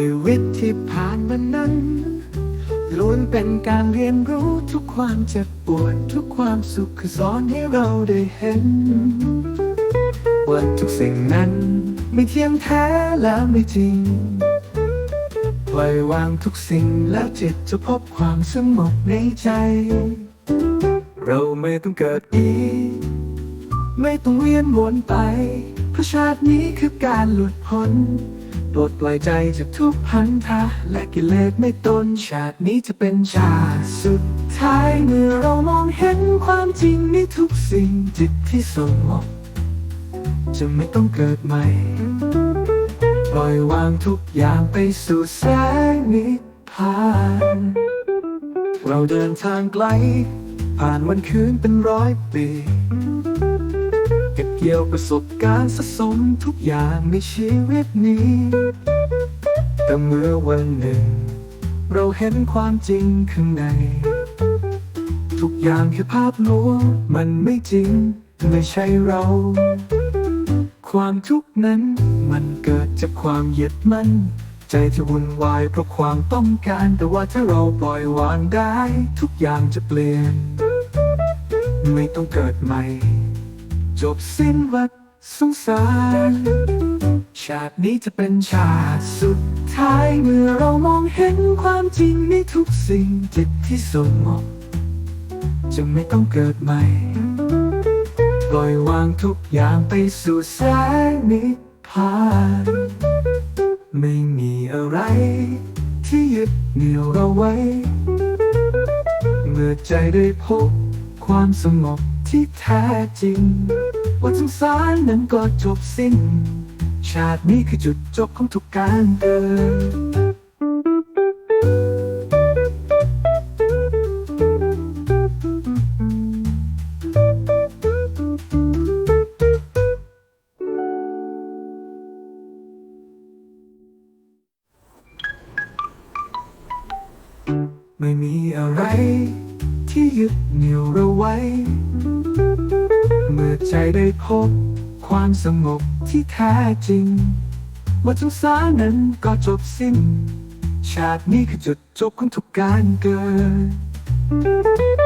ชีวิตที่ผ่านมานั้นล้วนเป็นการเรียนรู้ทุกความเจ็บปวดทุกความสุขคือสอนให้เราได้เห็นว่าทุกสิ่งนั้นไม่เที่ยงแท้และไม่จริงปล่อยวางทุกสิ่งแล้วจิตจะพบความสงบในใจ เราไม่ต้องเกิดอีก ไม่ต้องเวียนวนไปเพราะชาตินี้คือการหลุดพ้น ปลดปล่อยใจจากทุกพันธะและกิเลสไม่ตนชาตินี้จะเป็นชาติสุดท้ายเมื่อเรามองเห็นความจริงในทุกสิ่งจิตที่สงบจะไม่ต้องเกิดใหม่ปล่อยวางทุกอย่างไปสู่แสงนิพพาน เราเดินทางไกล ผ่านวันคืนเป็นร้อยปี ก็บเกี่ยวประสบการณ์สะสมทุกอย่างในชีวิตนี้ แต่เมื่อวันหนึ่ง เราเห็นความจริงข้างใน ทุกอย่างแค่ภาพลวงมันไม่จริง ไม่ใช่เรา ความทุกข์นั้นมันเกิดจากความเยึดมันใจจะวุ่นวายเพราะความต้องการ แต่ว่าถ้าเราปล่อยวางได้ ทุกอย่างจะเปลี่ยน ไม่ต้องเกิดใหม่ จบสิ้นวัฏสงสาร ชาตินี้จะเป็นชาติสุดท้ายเมื่อเรามองเห็นความจริงในทุกสิ่งจิตที่สงบจะไม่ต้องเกิดใหม่ ปล่อยวางทุกอย่างไปสู่แสงนิพพานไม่มีอะไร ที่ยึดเหนี่ยวเราไว้ เมื่อใจได้พบความสงบ ที่แท้จริงวันสงสารนั้นก็จบสิ้น ชาตินี้คือจุดจบของทุกการเดินไม่มีอะไร ที่ยึดเหนี่ยวเราไว้ เมื่อใจได้พบความสงบที่แท้จริง วัฏสงสารนั้นก็จบสิ้น ชาตินี้คือจุดจบของทุกการเกิด